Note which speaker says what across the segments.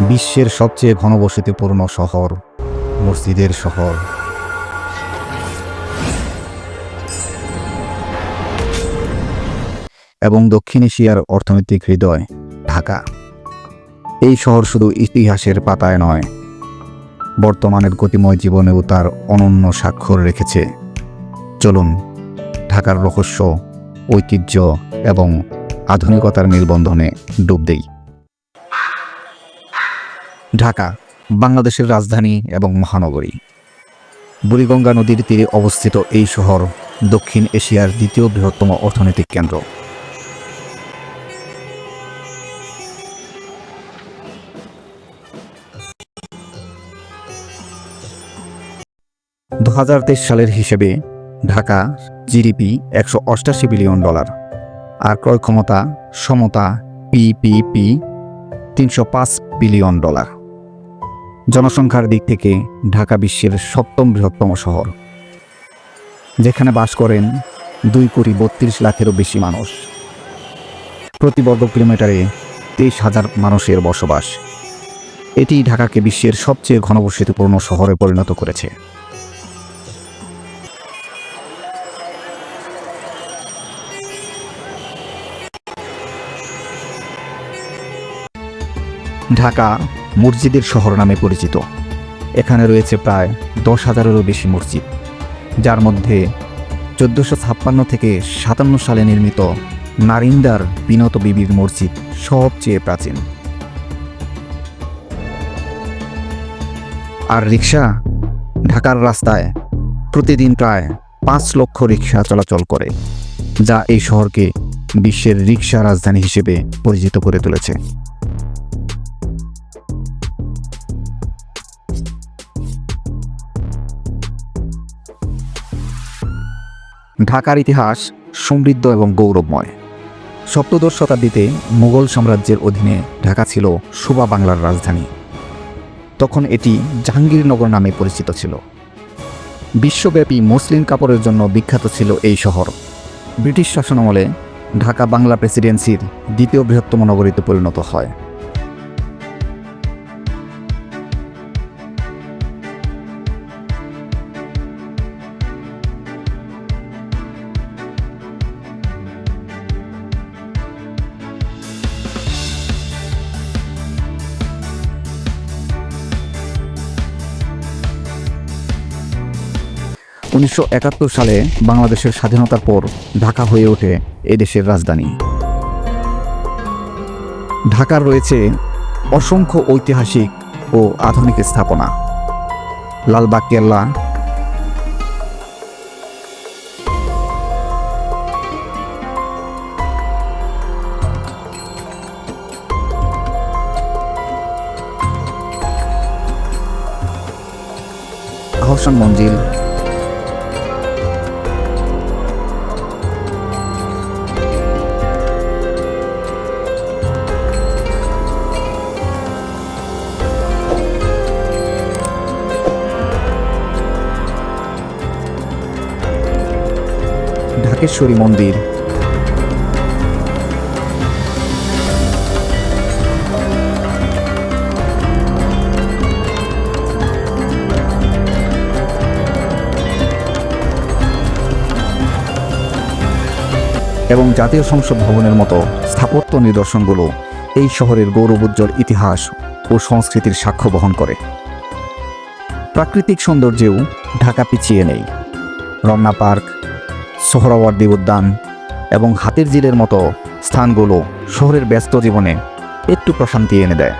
Speaker 1: বিশ্বের সবচেয়ে ঘনবসতিপূর্ণ শহর, মসজিদের শহর। এবং দক্ষিণ এশিয়ার অর্থনৈতিক হৃদয়, ঢাকা। এই শহর শুধু ইতিহাসের পাতায় নয়, বর্তমানের গতিময় জীবনেও তার অনন্য স্বাক্ষর রেখেছে। চলুন, ঢাকার রহস্য, ঐতিহ্য এবং আধুনিকতার নির্বন্ধনে ডুব দেই। ঢাকা, বাংলাদেশের রাজধানী এবং মহানগরী। বুড়িগঙ্গা নদীর তীরে অবস্থিত এই শহর দক্ষিণ এশিয়ার দ্বিতীয় বৃহত্তম অর্থনৈতিক কেন্দ্র। দু হাজার তেইশ সালের হিসেবে ঢাকা জিডিপি একশো অষ্টাশি বিলিয়ন ডলার, আর ক্রয় ক্ষমতা, সমতা পিপিপি তিনশো পাঁচ বিলিয়ন ডলার। জনসংখ্যার দিক থেকে ঢাকা বিশ্বের সপ্তম বৃহত্তম শহর, যেখানে বাস করেন দুই কোটি বত্রিশ লাখেরও বেশি মানুষ। প্রতি বর্গ কিলোমিটারে তেইশ হাজার মানুষের বসবাস। এটি ঢাকাকে বিশ্বের সবচেয়ে ঘনবসতিপূর্ণ শহরে পরিণত করেছে। ঢাকা মসজিদের শহর নামে পরিচিত। এখানে রয়েছে প্রায় দশ হাজারেরও বেশি মসজিদ, যার মধ্যে চোদ্দোশো ছাপ্পান্ন থেকে সাতান্ন সালে নির্মিত নারিন্দার বিনত বিবির মসজিদ সবচেয়ে প্রাচীন। আর রিক্সা ঢাকার রাস্তায় প্রতিদিন প্রায় পাঁচ লক্ষ রিক্সা চলাচল করে, যা এই শহরকে বিশ্বের রিক্সা রাজধানী হিসেবে পরিচিত করে তুলেছে। ঢাকার ইতিহাস সমৃদ্ধ এবং গৌরবময়। সপ্তদশ শতাব্দীতে মুঘল সাম্রাজ্যের অধীনে ঢাকা ছিল সুবা বাংলার রাজধানী। তখন এটি জাহাঙ্গীরনগর নামে পরিচিত ছিল। বিশ্বব্যাপী মুসলিম কাপড়ের জন্য বিখ্যাত ছিল এই শহর। ব্রিটিশ শাসনামলে ঢাকা বাংলা প্রেসিডেন্সির দ্বিতীয় বৃহত্তম নগরীতে পরিণত হয়। উনিশশো একাত্তর সালে বাংলাদেশের স্বাধীনতার পর ঢাকা হয়ে ওঠে এদেশের রাজধানী। ঢাকার রয়েছে অসংখ্য ঐতিহাসিক ও আধুনিক স্থাপনা। লালবাগ, কেল্লা। আহসান মঞ্জিল। ঢাকেশ্বরী মন্দির। এবং জাতীয় সংসদ ভবনের মতো স্থাপত্য নিদর্শনগুলো এই শহরের গৌরবোজ্জ্বল ইতিহাস ও সংস্কৃতির সাক্ষ্য বহন করে। প্রাকৃতিক সৌন্দর্যেও ঢাকা পিছিয়ে নেই। রমনা পার্ক সোহরাওয়ার্দী উদ্যান এবং হাতির জিলের মতো স্থানগুলো শহরের ব্যস্ত জীবনে একটু প্রশান্তি এনে দেয়।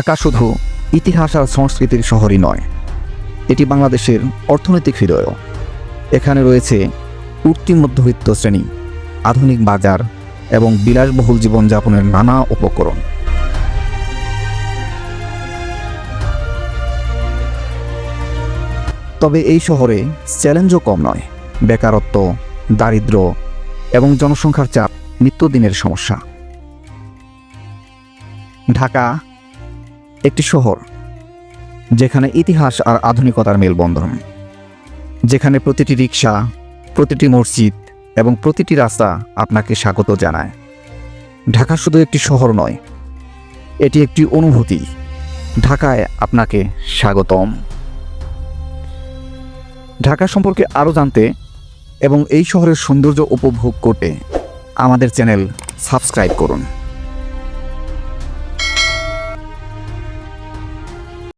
Speaker 1: ঢাকা শুধু ইতিহাস আর সংস্কৃতির শহরই নয়, এটি বাংলাদেশের অর্থনৈতিক হৃদয়ও। এখানে রয়েছে উঠতি মধ্যবিত্ত শ্রেণি, আধুনিক বাজার এবং বিলাসবহুল জীবনযাপনের নানা উপকরণ। তবে এই শহরে চ্যালেঞ্জও কম নয়, বেকারত্ব দারিদ্র এবং জনসংখ্যার চাপ নিত্যদিনের সমস্যা। ঢাকা একটি শহর, যেখানে ইতিহাস আর আধুনিকতার মেলবন্ধন। যেখানে প্রতিটি রিক্সা প্রতিটি মসজিদ এবং প্রতিটি রাস্তা আপনাকে স্বাগত জানায়। ঢাকা শুধু একটি শহর নয়, এটি একটি অনুভূতি। ঢাকায় আপনাকে স্বাগতম। ঢাকা সম্পর্কে আরও জানতে এবং এই শহরের সৌন্দর্য উপভোগ করতে আমাদের চ্যানেল সাবস্ক্রাইব করুন।